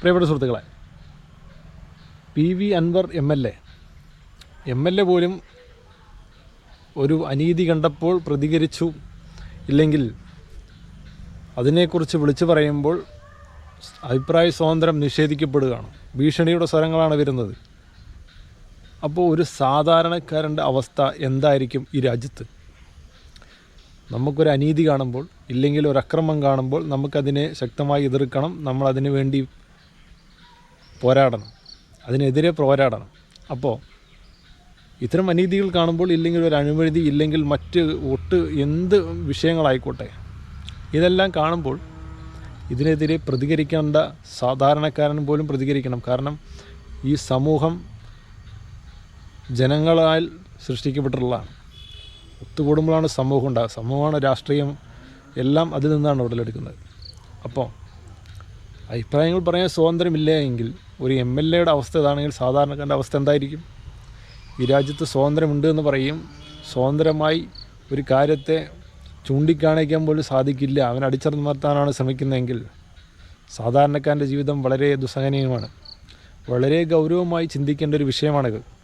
പ്രിയപ്പെട്ട സുഹൃത്തുക്കളെ P V Anvar M L A M L A പോലും ഒരു അനീതി കണ്ടപ്പോൾ പ്രതികരിച്ചു. ഇല്ലെങ്കിൽ അതിനെക്കുറിച്ച് വിളിച്ചു പറയുമ്പോൾ അഭിപ്രായ സ്വാതന്ത്ര്യം നിഷേധിക്കപ്പെടുകയാണ്. ഭീഷണിയുടെ സ്വരങ്ങളാണ് വരുന്നത്. അപ്പോൾ ഒരു സാധാരണക്കാരന്റെ അവസ്ഥ എന്തായിരിക്കും ഈ രാജ്യത്ത്? നമുക്കൊരു അനീതി കാണുമ്പോൾ ഇല്ലെങ്കിൽ ഒരു അക്രമം കാണുമ്പോൾ നമുക്കതിനെ ശക്തമായി എതിർക്കണം. നമ്മളതിനു വേണ്ടി പോരാടണം. അതിനെതിരെ പോരാടണം. അപ്പോൾ ഇത്തരം അനീതികൾ കാണുമ്പോൾ ഇല്ലെങ്കിൽ ഒരു അനുമതി ഇല്ലെങ്കിൽ മറ്റ് ഒട്ട് എന്ത് വിഷയങ്ങളായിക്കോട്ടെ. ഇതെല്ലാം കാണുമ്പോൾ ഇതിനെതിരെ പ്രതികരിക്കേണ്ട സാധാരണക്കാരൻ പോലും പ്രതികരിക്കണം. കാരണം ഈ സമൂഹം ജനങ്ങളാൽ സൃഷ്ടിക്കപ്പെട്ടിട്ടുള്ളതാണ്. ഒത്തുകൂടുമ്പോഴാണ് സമൂഹം ഉണ്ടാകുക. സമൂഹമാണ് രാഷ്ട്രീയം എല്ലാം അതിൽ നിന്നാണ് ഉടലെടുക്കുന്നത്. അപ്പോൾ അഭിപ്രായങ്ങൾ പറയാൻ സ്വാതന്ത്ര്യമില്ല എങ്കിൽ ഒരു എം എൽ എയുടെ അവസ്ഥ ഇതാണെങ്കിൽ സാധാരണക്കാരന്റെ അവസ്ഥ എന്തായിരിക്കും? ഈ രാജ്യത്ത് സ്വാതന്ത്ര്യമുണ്ട് എന്ന് പറയും. സ്വതന്ത്രമായി ഒരു കാര്യത്തെ ചൂണ്ടിക്കാണിക്കാൻ പോലും സാധിക്കില്ല. അവൻ അടിച്ചമർത്താനാണ് ശ്രമിക്കുന്നതെങ്കിൽ സാധാരണക്കാരന്റെ ജീവിതം വളരെ ദുസ്സഹനീയമാണ്. വളരെ ഗൗരവമായി ചിന്തിക്കേണ്ട ഒരു വിഷയമാണിത്.